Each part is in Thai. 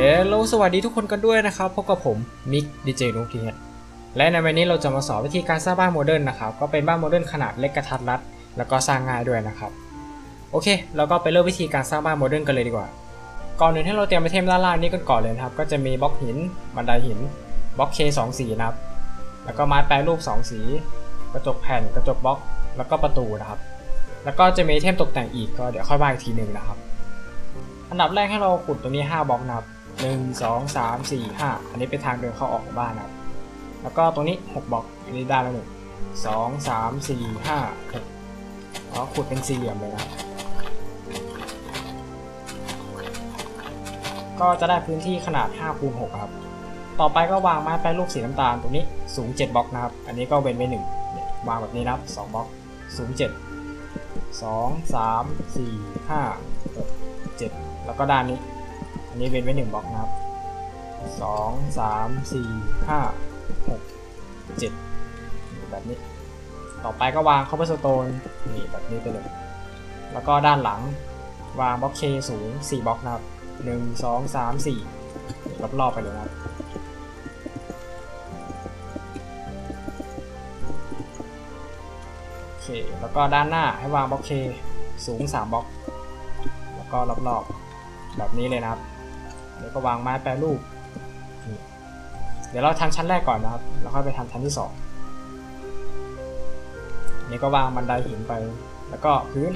ฮลโลสวัสดีทุกคนกันด้วยนะครับ พบกับผมมิกดีเจนุกทีและในวันนี้เราจะมาสอนวิธีการสร้างบ้านโมเดิร์นนะครับ ก็เป็นบ้านโมเดิร์นขนาดเล็กกระทัดรัด แล้วก็สร้างง่ายด้วยนะครับ โอเค เราก็ไปเริ่มวิธีการสร้างบ้านโมเดิร์นกันเลยดีกว่า ก่อนอื่นให้เราเตรียมไอเทมด้านล่างนี้กันก่อนเลยนะครับ ก็จะมีบล็อกหิน บันไดหิน บล็อกเคสองสีนะครับ แล้วก็ไม้แปรรูปสองสี กระจกแผ่น กระจกบล็อก แล้วก็ประตูนะครับ แล้วก็จะมีไอเทมตกแต่งอีกก็เดี๋ยวค่อยว่าอีกทีหนึ่งนะครับ อันดับแรกให้เราขุดตรงนี้ 5บล็อกนะครับ 1 2 3 4 5อันนี้เป็นทางเดินเข้าออกของบ้านนะครับ แล้วก็ตรงนี้6บล็อกอันนี้ได้แล้วหนึ่งสองสามสี่ห้าหกแล้วขุดเป็นสี่เหลี่ยมเลยนะก็จะได้พื้นที่ขนาด5คูณ6ครับ ต่อไปก็วางไม้แปรรูปสีน้ำตาลตรงนี้สูง 7บล็อกนะครับ อันนี้ก็เว้นไว้หนึ่งวางแบบนี้นะครับ2บล็อกสูง 7 2 3 4 5 6 7 แล้วก็ด้านนี้ นนี้เว้นไว้1บล็อกนะครับ2 3 4 5 6 7แบบนี้ ต่อไปก็วางคอปเปอร์สโตนนี่แบบนี้ไปเลย แล้วก็ด้านหลังวางบล็อกเคสูง4บล็อกนะครับ1 2 3 4รอบๆไปเลยนะครับโอเคแล้วก็ด้านหน้าให้วางบล็อกเคสูง3บล็อก แล้วก็รอบๆแบบนี้เลยนะครับ แล้วก็วางไม้แปรรูป เดี๋ยวเราทำชั้นแรกก่อนนะครับ แล้วค่อยไปทำชั้นที่สองนี่ก็วางบันไดหินไป แล้วก็พื้น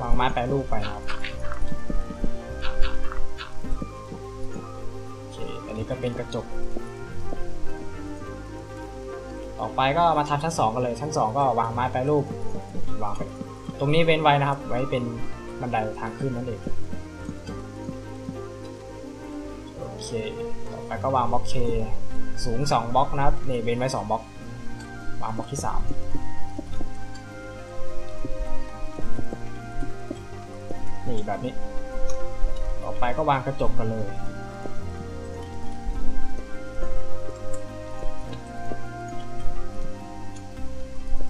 วางไม้แปรรูปไปนะครับโอเคอันนี้ก็เป็นกระจก ต่อไปก็มาทำชั้น2กันเลยชั้น2ก็วางไม้แปรรูปวางไปตรงนี้เว้นไว้นะครับ ไว้เป็นบันไดทางขึ้นนั่นเอง เคต่อไปก็วางบล็อกเคสูง 2บล็อกนะครับนี่เว้นไว้ 2บล็อกวางบล็อกที่ 3 นี่แบบนี้ ต่อไปก็วางกระจกกันเลย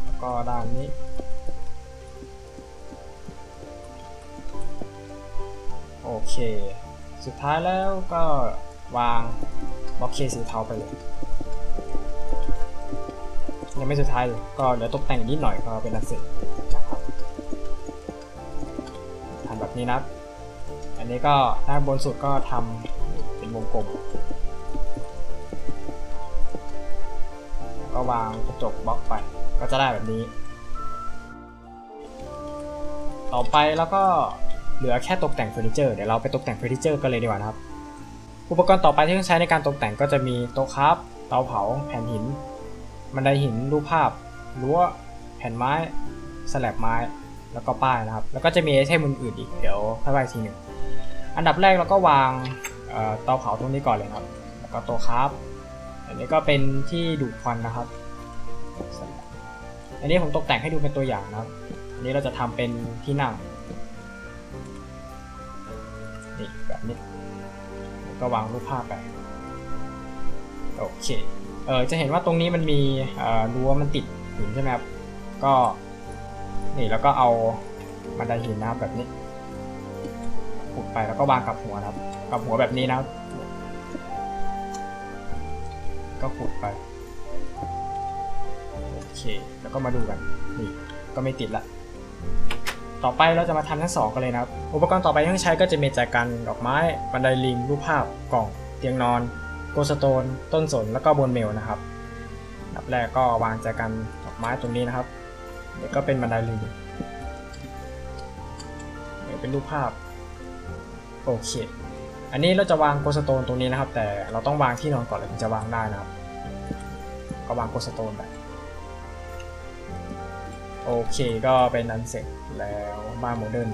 แล้วก็ด้านนี้โอเค สุดท้ายแล้วก็วางบล็อกเคสีเทาไปเลยยังไม่สุดท้ายเลยก็เดี๋ยวตกแต่งนิดหน่อยก็เป็นอันเสร็จนะครับทำแบบนี้นะอันนี้ก็ด้านบนสุดก็ทำเป็นวงกลมก็วางกระจกบล็อกไป ก็จะได้แบบนี้ ต่อไปแล้วก็ เหลือแค่ตกแต่งเฟอร์นิเจอร์เดี๋ยวเราไปตกแต่งเฟอร์นิเจอร์กันเลยดีกว่านะครับ อุปกรณ์ต่อไปที่ต้องใช้ในการตกแต่งก็จะมีโต๊ะครับเตาเผา แผ่นหิน บันไดหินรูปภาพรั้วแผ่นไม้สแลบไม้แล้วก็ป้ายนะครับ แล้วก็จะมีไอเทมอื่นๆอีกเดี๋ยวค่อยว่าอีกทีหนึ่งอันดับแรกเราก็วางเตาเผาตรงนี้ก่อนเลยครับ แล้วก็โต๊ะครับอันนี้ก็เป็นที่ดูดควันนะครับ อันนี้ผมตกแต่งให้ดูเป็นตัวอย่างนะครับ อันนี้เราจะทำเป็นที่นั่ง นี่แบบนี้ แล้วก็วางรูปภาพไป โอเค เออจะเห็นว่าตรงนี้มันมีเอ่อรั้วมันติดหินใช่ไหมครับ ก็ นี่แล้วก็เอาบันไดหินนะครับแบบนี้ขุดไปแล้วก็วางกับหัวนะครับ กับหัวแบบนี้นะครับ ก็ขุดไป โอเค แล้วก็มาดูกัน นี่ ก็ไม่ติดละ ต่อไปเราจะมาทำทั้งสองกันเลยนะครับ อุปกรณ์ต่อไปที่ต้องใช้ก็จะมีแจกันดอกไม้ บันไดลิง รูปภาพ กล่อง เตียงนอน โกสโตน ต้นสน แล้วก็บนเมลนะครับดับแรกก็วางแจกันดอกไม้ตรงนี้นะครับเดี๋ยวก็เป็นบันไดลิงเดี๋ยวเป็นรูปภาพ โอเค อันนี้เราจะวางโกสโตนตรงนี้นะครับ แต่เราต้องวางที่นอนก่อนเลยถึงจะวางได้นะครับ ก็วางโกสโตนไป โอเคก็เป็นอันเสร็จแล้วบ้านโมเดิร์น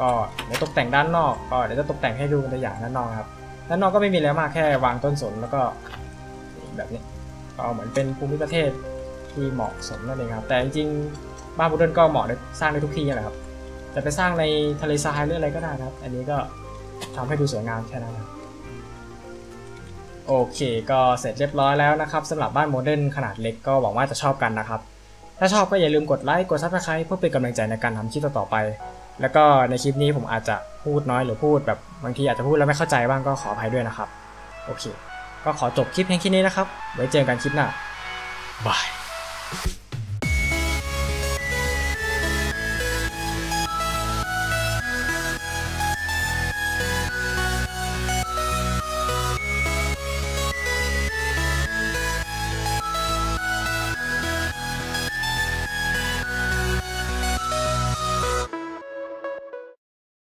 ก็เดี๋ยวตกแต่งด้านนอกก็เดี๋ยวจะตกแต่งให้ดูตัวอย่างด้านนอกครับด้านนอกก็ไม่มีอะไรมากแค่วางต้นสนแล้วก็แบบนี้ก็เหมือนเป็นภูมิประเทศที่เหมาะสมนั่นเองครับ แต่จริงๆบ้านโมเดิร์นก็เหมาะได้สร้างได้ทุกที่นั่นแหละครับจะไปสร้างในทะเลทรายหรืออะไรก็ได้นะครับ อันนี้ก็ทำให้ดูสวยงามแค่นั้นนะครับโอเค ก็เสร็จเรียบร้อยแล้วนะครับสำหรับบ้านโมเดิร์นขนาดเล็กก็หวังว่าจะชอบกันนะครับ ถ้าชอบก็อย่าลืมกดไลค์ กดซับสไคร b ์เพื่อเป็นกำลังใจในการทำคลิปต่อๆไป แล้วก็ในคลิปนี้ผมอาจจะพูดน้อยหรือพูดแบบบางทีอาจจะพูดแล้วไม่เข้าใจบ้างก็ขออภัยด้วยนะครับ โอเค ก็ขอจบคลิปเพียงแค่นี้นะครับ ไว้เจอกันคลิปหน้าบาย